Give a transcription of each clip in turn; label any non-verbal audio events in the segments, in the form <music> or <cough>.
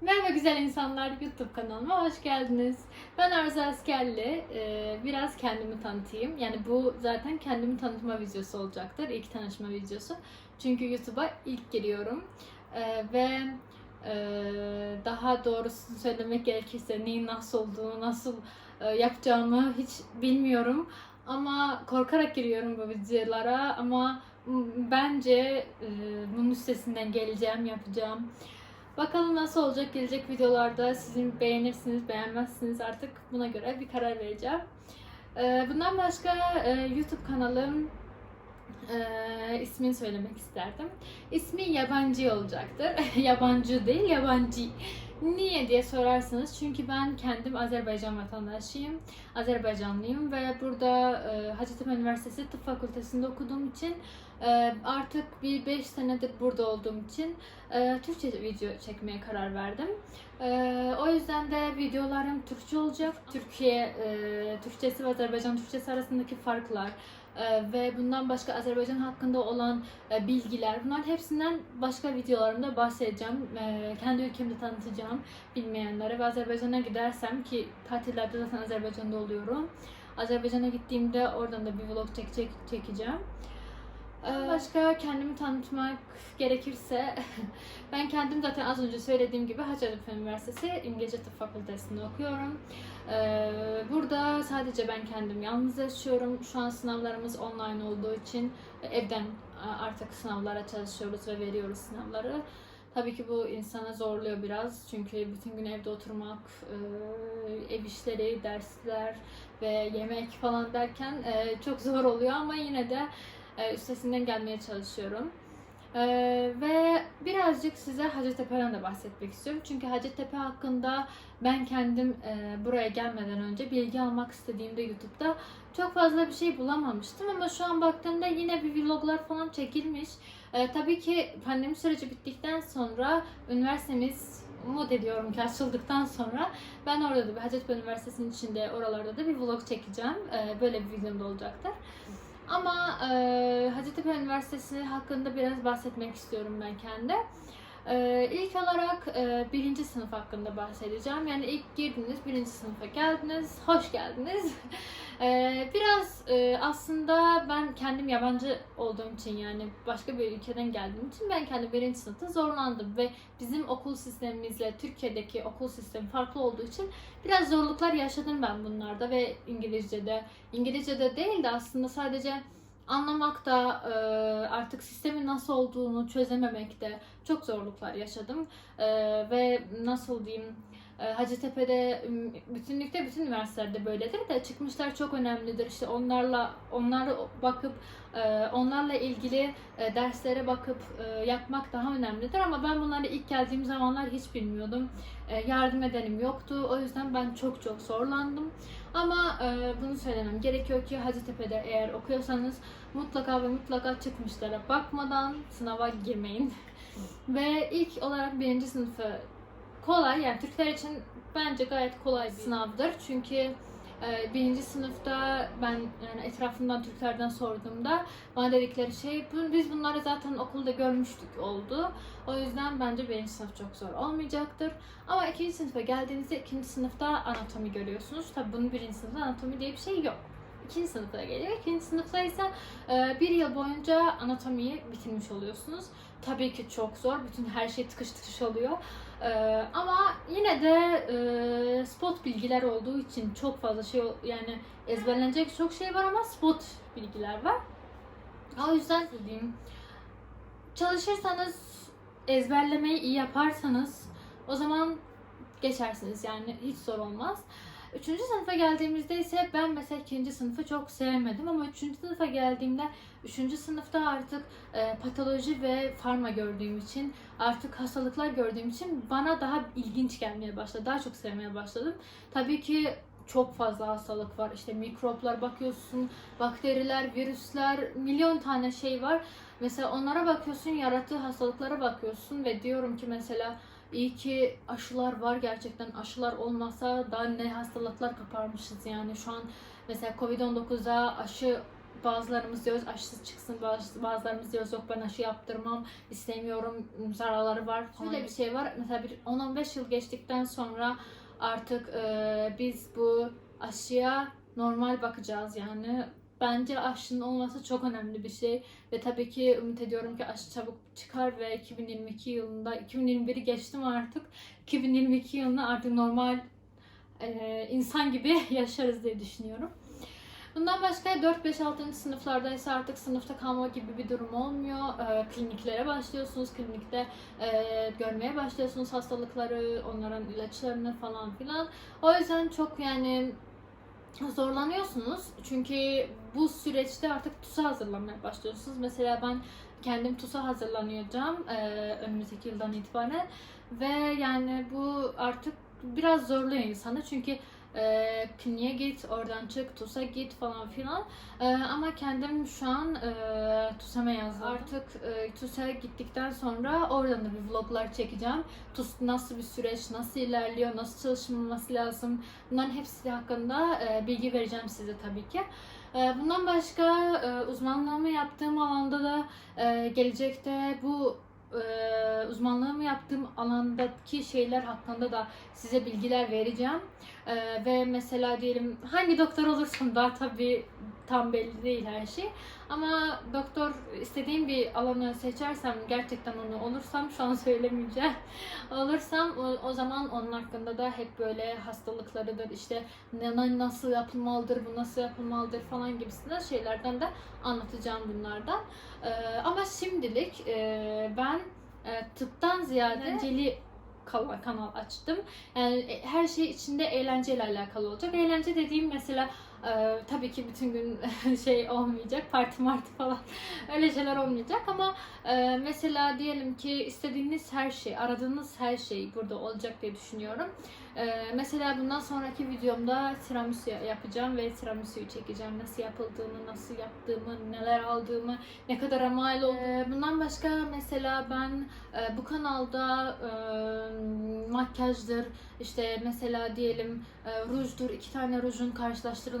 Merhaba güzel insanlar YouTube kanalıma hoş geldiniz. Ben Arzu Askerli. Ee, biraz kendimi tanıtayım. Yani bu zaten kendimi tanıtma videosu olacaktır. İlk tanışma videosu. Çünkü YouTube'a ilk giriyorum. Ee, ve e, daha doğrusunu söylemek gerekirse neyin nasıl olduğunu, nasıl e, yapacağımı hiç bilmiyorum. Ama korkarak giriyorum bu videolara. Ama bence e, bunun üstesinden geleceğim, yapacağım. Bakalım nasıl olacak gelecek videolarda sizin beğenirsiniz beğenmezsiniz artık buna göre bir karar vereceğim. Ee, Bundan başka e, YouTube kanalım e, ismini söylemek isterdim. İsmi yabancı olacaktır. <laughs> yabancı değil yabancı. Niye diye sorarsanız çünkü ben kendim Azerbaycan vatandaşıyım. Azerbaycanlıyım ve burada e, Hacettepe Üniversitesi Tıp Fakültesinde okuduğum için e, artık bir 5 senedir burada olduğum için e, Türkçe video çekmeye karar verdim. E, o yüzden de videolarım Türkçe olacak. Türkiye e, Türkçesi ve Azerbaycan Türkçesi arasındaki farklar ve bundan başka Azerbaycan hakkında olan e, bilgiler bunların hepsinden başka videolarımda bahsedeceğim. E, kendi ülkemi tanıtacağım bilmeyenlere ve Azerbaycan'a gidersem ki tatillerde zaten Azerbaycan'da oluyorum. Azerbaycan'a gittiğimde oradan da bir vlog çekecek, çekeceğim. Ee, Başka kendimi tanıtmak gerekirse <laughs> ben kendim zaten az önce söylediğim gibi Hacettepe Üniversitesi İngilizce Tıp Fakültesi'nde okuyorum. Ee, Burada sadece ben kendim yalnız yaşıyorum. Şu an sınavlarımız online olduğu için evden artık sınavlara çalışıyoruz ve veriyoruz sınavları. Tabii ki bu insana zorluyor biraz çünkü bütün gün evde oturmak, e, ev işleri, dersler ve yemek falan derken e, çok zor oluyor ama yine de e, üstesinden gelmeye çalışıyorum. E, ve birazcık size Hacettepe'den de bahsetmek istiyorum. Çünkü Hacettepe hakkında ben kendim e, buraya gelmeden önce bilgi almak istediğimde YouTube'da çok fazla bir şey bulamamıştım ama şu an baktığımda yine bir vloglar falan çekilmiş. Tabii ki pandemi süreci bittikten sonra üniversitemiz umut ediyorum ki açıldıktan sonra ben orada da Hacettepe Üniversitesi'nin içinde oralarda da bir vlog çekeceğim. Böyle bir videom da olacaktır. Ama e, Hacettepe Üniversitesi hakkında biraz bahsetmek istiyorum ben kendi. E, ilk olarak e, birinci sınıf hakkında bahsedeceğim. Yani ilk girdiniz, birinci sınıfa geldiniz, hoş geldiniz. <laughs> e, e, aslında ben kendim yabancı olduğum için yani başka bir ülkeden geldiğim için ben kendi birinci sınıfta zorlandım. Ve bizim okul sistemimizle Türkiye'deki okul sistemi farklı olduğu için biraz zorluklar yaşadım ben bunlarda ve İngilizce'de. İngilizce'de değil de aslında sadece anlamakta, e, artık sistemin nasıl olduğunu çözememekte çok zorluklar yaşadım. E, ve nasıl diyeyim, Hacettepe'de m, bütünlükte bütün üniversitelerde böyledir de çıkmışlar çok önemlidir. İşte onlarla onlara bakıp e, onlarla ilgili e, derslere bakıp e, yapmak daha önemlidir ama ben bunları ilk geldiğim zamanlar hiç bilmiyordum. Yardım edenim yoktu. O yüzden ben çok çok zorlandım. Ama bunu söylemem gerekiyor ki Hacettepe'de eğer okuyorsanız mutlaka ve mutlaka çıkmışlara bakmadan sınava girmeyin. ve ilk olarak birinci sınıfı kolay yani Türkler için bence gayet kolay bir sınavdır. Çünkü e, birinci sınıfta ben yani etrafımdan Türklerden sorduğumda bana dedikleri şey "Bu- biz bunları zaten okulda görmüştük oldu. O yüzden bence birinci sınıf çok zor olmayacaktır. Ama ikinci sınıfa geldiğinizde ikinci sınıfta anatomi görüyorsunuz. Tabii bunun birinci sınıfta anatomi diye bir şey yok. İkinci sınıfta geliyor. İkinci sınıfta ise e, bir yıl boyunca anatomiyi bitirmiş oluyorsunuz. Tabii ki çok zor. Bütün her şey tıkış tıkış oluyor. E, ama yine de e, spot bilgiler olduğu için çok fazla şey yani ezberlenecek çok şey var ama spot bilgiler var. O yüzden diyeyim çalışırsanız ezberlemeyi iyi yaparsanız o zaman geçersiniz yani hiç zor olmaz. Üçüncü sınıfa geldiğimizde ise ben mesela ikinci sınıfı çok sevmedim ama üçüncü sınıfa geldiğimde üçüncü sınıfta artık e, patoloji ve farma gördüğüm için artık hastalıklar gördüğüm için bana daha ilginç gelmeye başladı. Daha çok sevmeye başladım. Tabii ki çok fazla hastalık var. İşte mikroplar bakıyorsun, bakteriler, virüsler, milyon tane şey var. Mesela onlara bakıyorsun, yarattığı hastalıklara bakıyorsun ve diyorum ki mesela iyi ki aşılar var gerçekten. Aşılar olmasa daha ne hastalıklar kaparmışız yani. Şu an mesela Covid-19'a aşı bazılarımız diyoruz aşısız çıksın, bazı- bazılarımız diyoruz yok ben aşı yaptırmam, istemiyorum, zararları var. Şöyle bir şey var, mesela bir 10-15 yıl geçtikten sonra artık e, biz bu aşıya normal bakacağız yani. Bence aşının olması çok önemli bir şey ve tabii ki ümit ediyorum ki aşı çabuk çıkar ve 2022 yılında 2021'i geçtim artık 2022 yılında artık normal e, insan gibi <laughs> yaşarız diye düşünüyorum. Bundan başka 4-5-6. sınıflardaysa artık sınıfta kalma gibi bir durum olmuyor. E, kliniklere başlıyorsunuz. Klinikte e, görmeye başlıyorsunuz hastalıkları, onların ilaçlarını falan filan. O yüzden çok yani zorlanıyorsunuz. Çünkü bu süreçte artık TUS'a hazırlanmaya başlıyorsunuz. Mesela ben kendim TUS'a hazırlanacağım e, önümüzdeki yıldan itibaren. Ve yani bu artık biraz zorluyor insanı. Çünkü e, kliniğe git, oradan çık, TUS'a git falan filan. E, ama kendim şu an e, TUS'a yazdım. Artık e, TUS'a gittikten sonra oradan da bir vloglar çekeceğim. TUS nasıl bir süreç, nasıl ilerliyor, nasıl çalışılması lazım. Bunların hepsi hakkında e, bilgi vereceğim size tabii ki. E, bundan başka e, uzmanlığımı yaptığım alanda da e, gelecekte bu e, uzmanlığımı yaptığım alandaki şeyler hakkında da size bilgiler vereceğim. E, ve mesela diyelim hangi doktor olursam <laughs> da tabii tam belli değil her şey. Ama doktor istediğim bir alanı seçersem gerçekten onu olursam şu an söylemeyeceğim. <laughs> olursam o, o zaman onun hakkında da hep böyle hastalıklarıdır işte ne, nasıl yapılmalıdır bu nasıl yapılmalıdır falan gibisinden şeylerden de anlatacağım bunlardan. Ee, ama şimdilik e, ben e, tıptan ziyade eğlenceli kanal açtım. Yani e, her şey içinde eğlenceyle alakalı olacak. Eğlence dediğim mesela e, tabii ki bütün gün <laughs> şey olmayacak, parti marti falan <laughs> öyle şeyler olmayacak ama e, mesela diyelim ki istediğiniz her şey, aradığınız her şey burada olacak diye düşünüyorum. E, mesela bundan sonraki videomda tiramisu yapacağım ve tiramisu'yu çekeceğim. Nasıl yapıldığını, nasıl yaptığımı, neler aldığımı, ne kadar mal olduğunu. Bundan başka mesela ben e, bu kanalda e, makyajdır, işte mesela diyelim e, rujdur, iki tane rujun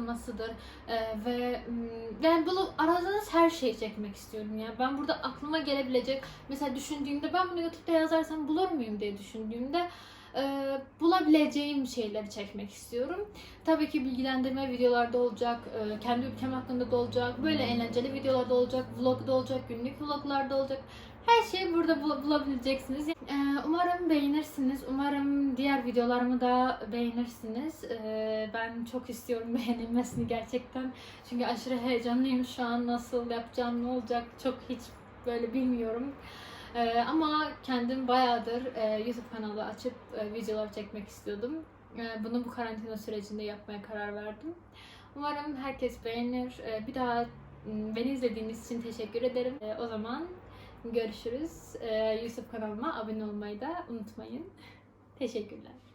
karşılaştırılmasıdır e, ve yani bunu aradığınız her şeyi çekmek istiyorum ya. Ben burada aklıma gelebilecek, mesela düşündüğümde ben bunu YouTube'da yazarsam bulur muyum diye düşündüğümde e, bulabileceğim şeyleri çekmek istiyorum. Tabii ki bilgilendirme videolarda olacak, e, kendi ülkem hakkında da olacak, böyle eğlenceli videolarda olacak, vlog da olacak, günlük vloglarda olacak. Her şeyi burada bul- bulabileceksiniz. Ee, umarım beğenirsiniz. Umarım diğer videolarımı da beğenirsiniz. Ee, ben çok istiyorum <laughs> beğenilmesini gerçekten. Çünkü aşırı heyecanlıyım şu an. Nasıl yapacağım, ne olacak çok hiç böyle bilmiyorum. Ee, ama kendim bayağıdır e, YouTube kanalı açıp e, videolar çekmek istiyordum. E, bunu bu karantina sürecinde yapmaya karar verdim. Umarım herkes beğenir. E, bir daha beni izlediğiniz için teşekkür ederim. E, o zaman görüşürüz. E, YouTube kanalıma abone olmayı da unutmayın. <laughs> Teşekkürler.